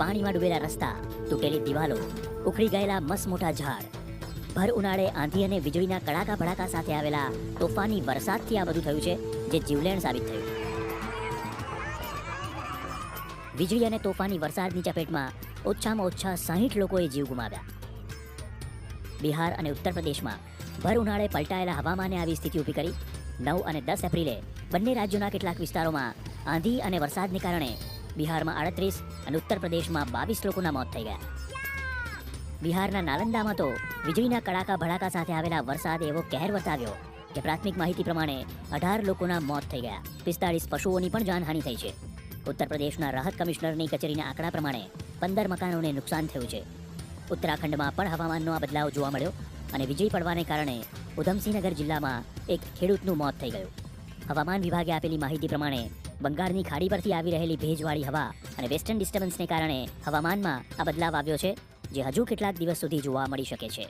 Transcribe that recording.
પાણીમાં ડૂબેલા રસ્તા, તૂટેલી દિવાલો, ઉખડી ગયેલા મસ મોટા ઝાડ. ભર ઉનાળે આંધી અને વીજળીના કડાકા ભડાકા સાથે આવેલા તોફાની વરસાદથી આ બધું થયું છે, જે જીવલેણ સાબિત થયું. વીજળી અને તોફાની વરસાદની ચપેટમાં ઓછામાં ઓછા સાહીઠ લોકોએ જીવ ગુમાવ્યા. બિહાર અને ઉત્તર પ્રદેશમાં ભર ઉનાળે પલટાયેલા હવામાને આવી સ્થિતિ ઊભી કરી. નવ અને દસ એપ્રિલે બંને રાજ્યોના કેટલાક વિસ્તારોમાં આંધી અને વરસાદને કારણે બિહારમાં આડત્રીસ અને ઉત્તર પ્રદેશમાં બાવીસ લોકોના મોત થઈ ગયા. બિહારના નાલંદામાં તો વીજળીના કડાકા ભડાકા સાથે આવેલા વરસાદે એવો કહેર વર્તાવ્યો કે પ્રાથમિક માહિતી પ્રમાણે અઢાર લોકોના મોત થઈ ગયા. પિસ્તાળીસ પશુઓની પણ જાનહાનિ થઈ છે. ઉત્તર પ્રદેશના રાહત કમિશનરની કચેરીના આંકડા પ્રમાણે પંદર મકાનોને નુકસાન થયું છે. ઉત્તરાખંડમાં પણ હવામાનનો આ બદલાવ જોવા મળ્યો અને વીજળી પડવાને કારણે ઉધમસિંહનગર જિલ્લામાં એક ખેડૂતનું મોત થઈ ગયું. હવામાન વિભાગે આપેલી માહિતી પ્રમાણે બંગાળની ખાડી પરથી આવી રહેલી ભેજવાળી હવા અને વેસ્ટર્ન ડિસ્ટર્બન્સને કારણે હવામાનમાં આ બદલાવ આવ્યો છે, જે હજુ કેટલાક દિવસ સુધી જોવા મળી શકે છે.